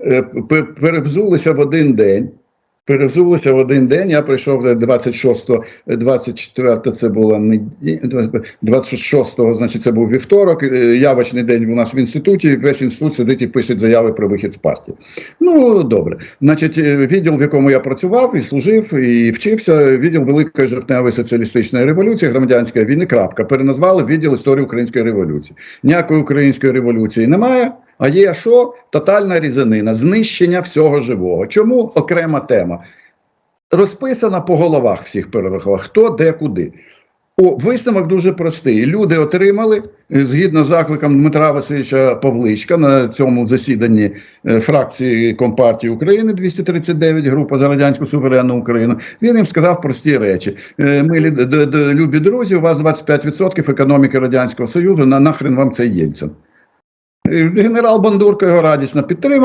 е, пе- перевзулися в один день. Перевзулися в один день. Я прийшов 26, 24 це була неділя, 26, значить, це був вівторок. е, Явочний день у нас в інституті. Весь інститут сидить і пише заяви про вихід з партії. Ну добре. Значить, е, відділ, в якому я працював і служив, і вчився, відділ Великої жовтневої соціалістичної революції, громадянської війни. Крапка переназвали відділ історії української революції. Ніякої української революції немає. А є що? Тотальна різанина, знищення всього живого. Чому окрема тема? Розписана по головах всіх перерахував, хто де куди. О, висновок дуже простий. Люди отримали е, згідно з закликом Дмитра Васильовича Павличка на цьому засіданні е, фракції Компартії України 239, група за радянську суверенну Україну. Він їм сказав прості речі. Е, Ми любі друзі, у вас 25% економіки радянського союзу. На нахрен вам цей Єльцин. Генерал Бандурка його радісно підтримав.